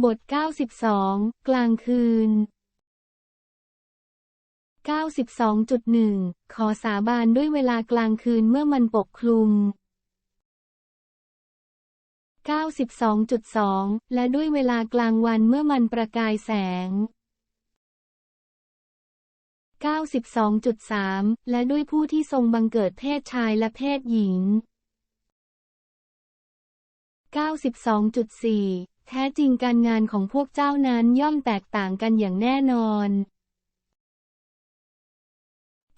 บท 92 กลางคืน 92.1 ขอสาบานด้วยเวลากลางคืนเมื่อมันปกคลุม 92.2 และด้วยเวลากลางวันเมื่อมันประกายแสง 92.3 และด้วยผู้ที่ทรงบังเกิดเพศชายและเพศหญิง92.4 แท้จริงการงานของพวกเจ้านั้นย่อมแตกต่างกันอย่างแน่นอน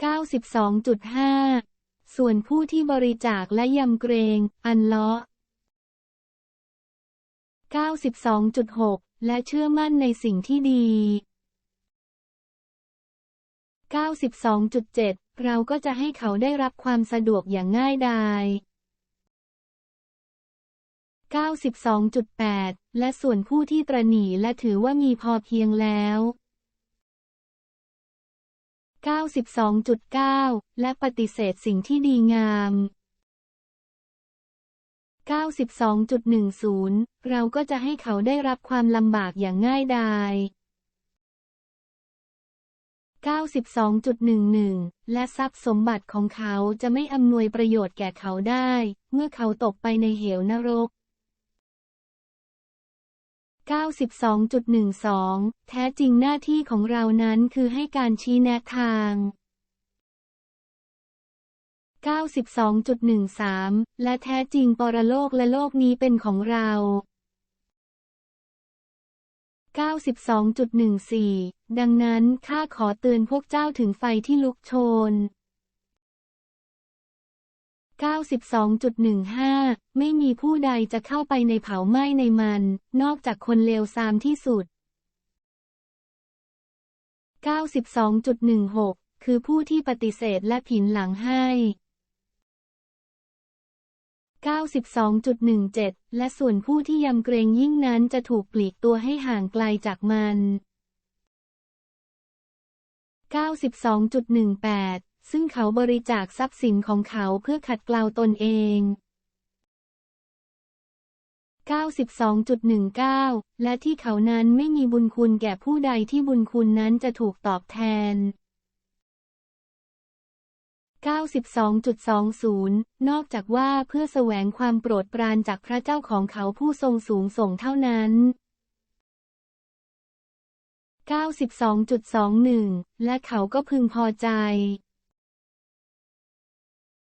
92.5 ส่วนผู้ที่บริจาคและยำเกรง อันเลาะ92.6 และเชื่อมั่นในสิ่งที่ดี 92.7 เราก็จะให้เขาได้รับความสะดวกอย่างง่ายดาย 92.8 และส่วนผู้ที่ตรณีและถือว่ามีพอเพียงแล้ว 92.9 และปฏิเสธสิ่งที่ดีงาม 92.10 เราก็จะให้เขาได้รับความลำบากอย่างง่ายดาย 92.11 และทรัพย์สมบัติของเขาจะไม่อำนวยประโยชน์แก่เขาได้ เมื่อเขาตกไปในเหวนรก 92.12 แท้จริงหน้าที่ของเรานั้นคือให้การชี้แนะทาง 92.13 และแท้จริงปรโลกและโลกนี้เป็นของเรา 92.14 ดังนั้นข้าขอเตือนพวกเจ้าถึงไฟที่ลุกโชน 92.15 ไม่มีผู้ใดจะเข้าไปในเผาไหม้ในมัน นอกจากคนเลวทรามที่สุด 92.16 คือผู้ที่ปฏิเสธและผินหลังให้ 92.17 และส่วนผู้ที่ยำเกรงยิ่งนั้นจะถูกปลีกตัวให้ห่างไกลจากมัน 92.18 ซึ่งเขาบริจาคทรัพย์สินของเขาเพื่อขัดเกลาตนเอง 92.19 และที่เขานั้นไม่มีบุญคุณแก่ผู้ใดที่บุญคุณนั้นจะถูกตอบแทน 92.20 นอกจากว่าเพื่อแสวงความโปรดปรานจากพระเจ้าของเขาผู้ทรงสูงส่งเท่านั้น 92.21 และเขาก็พึงพอใจ